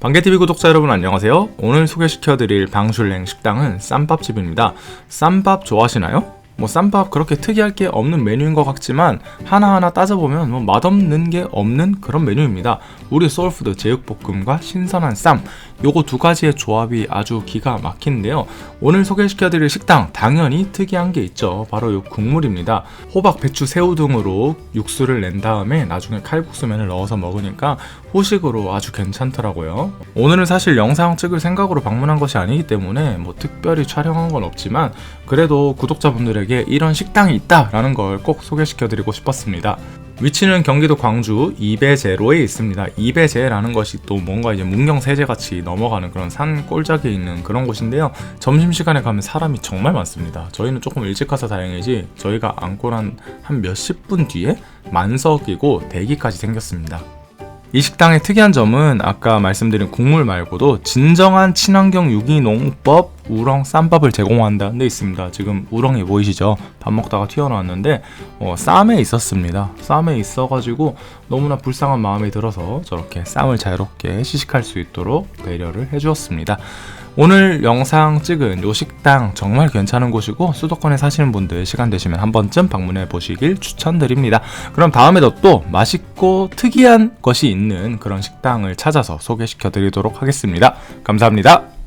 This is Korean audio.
관계TV 구독자 여러분 안녕하세요. 오늘 소개시켜드릴 방슐랭 식당은 쌈밥집입니다. 쌈밥 좋아하시나요? 뭐 쌈밥 그렇게 특이할 게 없는 메뉴인 것 같지만 하나하나 따져보면 뭐 맛없는 게 없는 그런 메뉴입니다. 우리 소울푸드 제육볶음과 신선한 쌈 요거 두 가지의 조합이 아주 기가 막힌데요. 오늘 소개시켜드릴 식당 당연히 특이한 게 있죠. 바로 요 국물입니다. 호박, 배추, 새우 등으로 육수를 낸 다음에 나중에 칼국수면을 넣어서 먹으니까 후식으로 아주 괜찮더라고요. 오늘은 사실 영상 찍을 생각으로 방문한 것이 아니기 때문에 뭐 특별히 촬영한 건 없지만 그래도 구독자분들에게 이런 식당이 있다라는 걸 꼭 소개시켜 드리고 싶었습니다. 위치는 경기도 광주 이배제로에 있습니다. 이배제라는 것이 또 뭔가 이제 문경세제 같이 넘어가는 그런 산 꼴짝에 있는 그런 곳인데요. 점심 시간에 가면 사람이 정말 많습니다. 저희는 조금 일찍 가서 다행이지 저희가 앉고 난한 몇십 분 뒤에 만석이고 대기까지 생겼습니다. 이 식당의 특이한 점은 아까 말씀드린 국물 말고도 진정한 친환경 유기농법 우렁 쌈밥을 제공한다는 데 있습니다. 지금 우렁이 보이시죠? 밥 먹다가 튀어나왔는데 어, 쌈에 있었습니다. 쌈에 있어가지고 너무나 불쌍한 마음이 들어서 저렇게 쌈을 자유롭게 시식할 수 있도록 배려를 해주었습니다. 오늘 영상 찍은 요 식당 정말 괜찮은 곳이고 수도권에 사시는 분들 시간 되시면 한 번쯤 방문해 보시길 추천드립니다. 그럼 다음에도 또 맛있고 특이한 것이 있는 그런 식당을 찾아서 소개시켜 드리도록 하겠습니다. 감사합니다.